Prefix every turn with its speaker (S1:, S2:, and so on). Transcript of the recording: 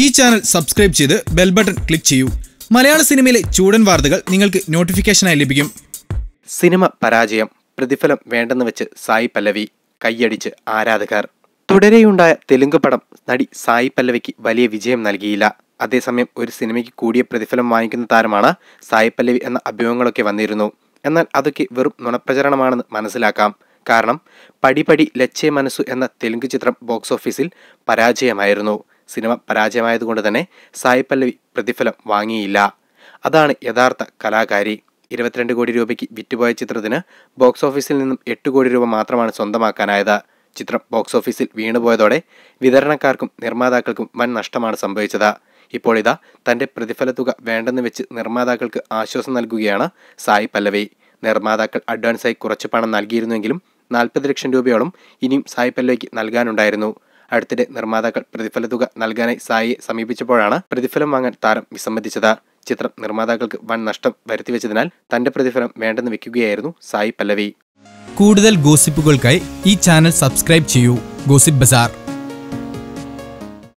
S1: ഈ channel subscribe ചെയ്ത് bell button click ചെയ്യൂ. മലയാള സിനിമയിലെ ചൂടൻ വാർത്തകൾ നിങ്ങൾക്ക് നോട്ടിഫിക്കേഷനായി ലഭിക്കും.
S2: സിനിമ പരാജയം പ്രതിഫലം വേണ്ടെന്ന് വെച്ച് സായി പല്ലവി കൈയടിച്ച് ആരാധകർ. തുടരെയുണ്ടായ തെലുങ്ക് പടം നടി സായി പല്ലവിക്ക് വലിയ വിജയം നൽകിയില്ല. അതേസമയം ഒരു സിനിമയ്ക്ക് കൂടിയ പ്രതിഫലം വാങ്ങിക്കുന്ന താരമാണ് സായി പല്ലവി എന്ന അഭിമുഖങ്ങളൊക്കെ വന്നിരുന്നു. എന്നാൽ അതൊക്കെ വെറും നുണപ്രചരണമാണെന്ന് മനസ്സിലാക്കാം. കാരണം പടിപടി ലച്ചേ മനസ്സു എന്ന തെലുങ്ക് ചിത്രം ബോക്സ് ഓഫീസിൽ പരാജയമായിരുന്നു. സിനിമ പരാജയമായതുകൊണ്ട് തന്നെ സായി പല്ലവി പ്രതിഫലം വാങ്ങിയില്ല. അതാണ് യഥാർത്ഥ കലാകാരി. ഇരുപത്തിരണ്ട് കോടി രൂപയ്ക്ക് വിറ്റുപോയ ചിത്രത്തിന് ബോക്സ് ഓഫീസിൽ നിന്നും എട്ട് കോടി രൂപ മാത്രമാണ് സ്വന്തമാക്കാനായത്. ചിത്രം ബോക്സ് ഓഫീസിൽ വീണുപോയതോടെ വിതരണക്കാർക്കും നിർമ്മാതാക്കൾക്കും വൻ നഷ്ടമാണ് സംഭവിച്ചത്. ഇപ്പോൾ ഇതാ തന്റെ പ്രതിഫല തുക വേണ്ടെന്ന് വെച്ച് നിർമ്മാതാക്കൾക്ക് ആശ്വാസം നൽകുകയാണ് സായി പല്ലവി നിർമ്മാതാക്കൾ അഡ്വാൻസായി കുറച്ച് പണം നൽകിയിരുന്നുവെങ്കിലും നാൽപ്പത് ലക്ഷം രൂപയോളം ഇനിയും സായി പല്ലവിക്ക് നൽകാനുണ്ടായിരുന്നു. അടുത്തിടെ നിർമ്മാതാക്കൾ പ്രതിഫല തുക നൽകാനായി സായിയെ സമീപിച്ചപ്പോഴാണ് പ്രതിഫലം വാങ്ങാൻ താരം വിസമ്മതിച്ചത്. ചിത്രം നിർമ്മാതാക്കൾക്ക് വൻ നഷ്ടം വരുത്തിവെച്ചതിനാൽ തന്റെ പ്രതിഫലം വേണ്ടെന്ന് വെക്കുകയായിരുന്നു സായി പല്ലവി.
S1: കൂടുതൽ ഗോസിപ്പുകൾക്കായി ഈ ചാനൽ സബ്സ്ക്രൈബ് ചെയ്യൂ. Gossip bazaar.